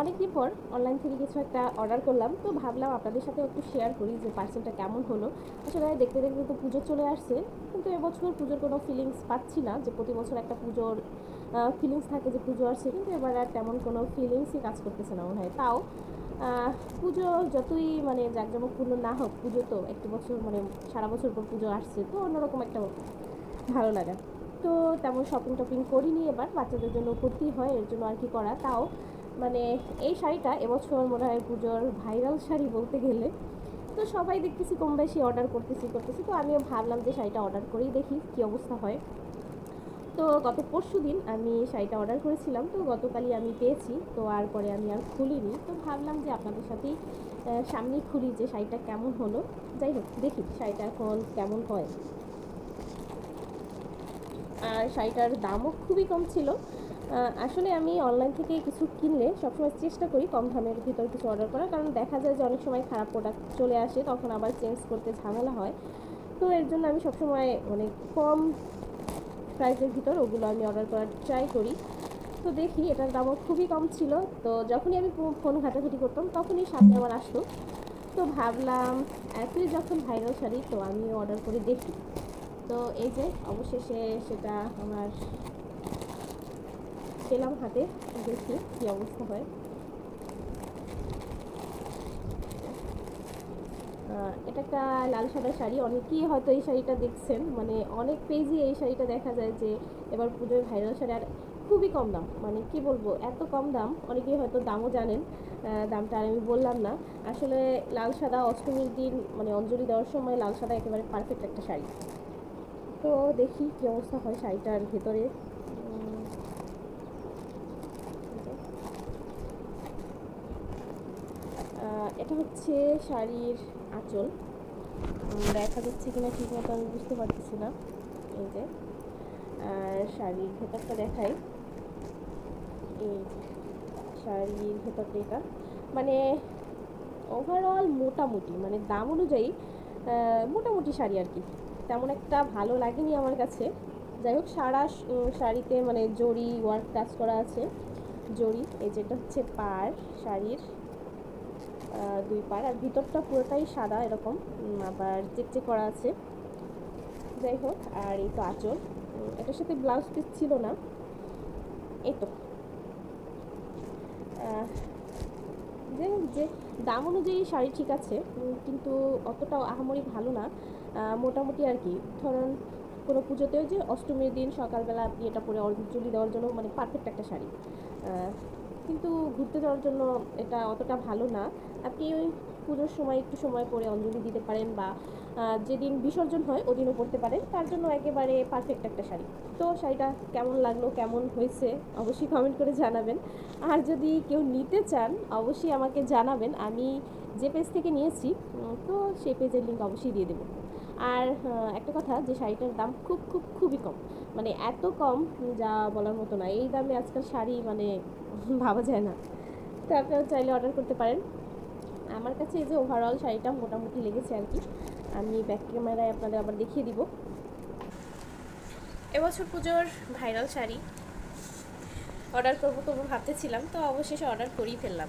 অনেকদিন পর অনলাইন থেকে কিছু একটা অর্ডার করলাম, তো ভাবলাম আপনাদের সাথে একটু শেয়ার করি যে পার্সেলটা কেমন হলো। আসলে দেখতে দেখতে তো পুজো চলে আসছে, কিন্তু এবছর পুজোর কোনো ফিলিংস পাচ্ছি না যে প্রতি বছর একটা পুজোর ফিলিংস থাকে যে পুজো আসছে, কিন্তু এবার আর তেমন কোনো ফিলিংসই কাজ করতেছে না মনে হয়। তাও পুজো যতই মানে জাঁকজমকপূর্ণ না হোক, পুজো তো একটি বছর মানে সারা বছর পর পুজো আসছে, তো অন্যরকম একটা ভালো লাগা। তো তেমন শপিং টপিং করিনি এবার, বাচ্চাদের জন্য করতেই হয়, এর জন্য আর কি করা। তাও মানে এই শাড়িটা এবছর মনে হয় পুজোর ভাইরাল শাড়ি বলতে গেলে। তো সবাই দেখতেছি কম বেশি অর্ডার করতেছি করতেছি। তো আমিও ভাবলাম যে শাড়িটা অর্ডার করেই দেখি কী অবস্থা হয়। তো গত পরশু দিন আমি শাড়িটা অর্ডার করেছিলাম। তো গতকালই আমি পেয়েছি, তো আর পরে আমি আর খুলিনি। তো ভাবলাম যে আপনাদের সাথেই সামনেই খুলি যে শাড়িটা কেমন হলো। যাই হোক, দেখি শাড়িটা এখন কেমন হয়। আর শাড়িটার দামও খুবই কম ছিল। আসলে আমি অনলাইন থেকে কিছু কিনলে সবসময় চেষ্টা করি কম দামের ভিতর কিছু অর্ডার করার, কারণ দেখা যায় যে অনেক সময় খারাপ প্রোডাক্ট চলে আসে, তখন আবার চেঞ্জ করতে ঝামেলা হয়। তো এর জন্য আমি সবসময় মানে কম প্রাইসের ভিতর ওগুলো আমি অর্ডার করার ট্রাই করি। তো দেখি এটার দামও খুবই কম ছিল। তো যখনই আমি ফোন ঘাটাঘাটি করতাম, তখনই সামনে আমার আসতো তো ভাবলাম, এতই যখন ভাইরাল শাড়ি, তো আমি অর্ডার করে দেখি। তো এই যে অবশেষে সেটা আমার পেলাম হাতে, দেখি কী অবস্থা হয়। এটা একটা লাল সাদা শাড়ি, অনেকেই হয়তো এই শাড়িটা দেখছেন মানে অনেক পেজই এই শাড়িটা দেখা যায় যে এবার পুজোর ভাইরাল শাড়ি, আর খুবই কম দাম মানে কি বলব, এত কম দাম, অনেকেই হয়তো দামও জানেন দামটা আর আমি বললাম না। আসলে লাল সাদা অষ্টমীর দিন মানে অঞ্জলি দেওয়ার সময় লাল সাদা একেবারে পারফেক্ট একটা শাড়ি। তো দেখি কী অবস্থা হয় শাড়িটার ভেতরে উম, এই যে। আহ, এটা হচ্ছে শাড়ির আঁচল। দেখা যাচ্ছে কিনা ঠিক মতো আমি বুঝতে পারতেছি না। এই যে শাড়ির ভেতরটা দেখাই। এই শাড়ির ভেতরটা এটা। মানে ওভারঅল মোটামুটি মানে দাম অনুযায়ী মোটামুটি শাড়ি আর কি। তেমন একটা ভালো লাগেনি আমার কাছে। যাই হোক, সারা শাড়িতে মানে জরি ওয়ার্ক কাজ করা আছে। জরি এই যেটা হচ্ছে পার শাড়ির। দুই পার আর ভিতরটা পুরোটাই সাদা এরকম আবার চেকচেক করা আছে। যাই হোক, আর এই তো আঁচল। এটার সাথে ব্লাউজ পিস ছিল না। এই তো। যাই হোক, যে দাম অনুযায়ী শাড়ি ঠিক আছে কিন্তু অতটাও আহামরি ভালো না। মোটামুটি আর কি, ধরুন কোনো পুজোতেও যে অষ্টমীর দিন সকালবেলা আপনি এটা পরে অঞ্জলি দেওয়ার জন্য মানে পারফেক্ট একটা শাড়ি। কিন্তু ঘুরতে যাওয়ার জন্য এটা অতটা ভালো না। আপনি ওই পুজোর সময় একটু সময় করে অঞ্জলি দিতে পারেন বা যেদিন বিসর্জন হয় ওদিনও পরতে পারেন। তার জন্য একেবারে পারফেক্ট একটা শাড়ি। তো শাড়িটা কেমন লাগল, কেমন হয়েছে অবশ্যই কমেন্ট করে জানাবেন। আর যদি কেউ নিতে চান, অবশ্যই আমাকে জানাবেন। আমি যে পেজ থেকে নিয়েছি তো সেই পেজের লিঙ্ক অবশ্যই দিয়ে দেবো। আর একটা কথা, যে শাড়িটার দাম খুব খুব, খুবই কম। মানে এত কম যা বলার মতো না। এই দামে আজকাল শাড়ি মানে ভাবা যায় না। তো আপনারা চাইলে অর্ডার করতে পারেন। আমার কাছে এই যে ওভারঅল শাড়িটা মোটামুটি লেগেছে আর কি। আমি ব্যাক ক্যামেরায় আপনাদের আবার দেখিয়ে দিব। এবছর পুজোর ভাইরাল শাড়ি। অর্ডার করব করব ভাবতেছিলাম, তো অবশেষে অর্ডার করেই ফেললাম।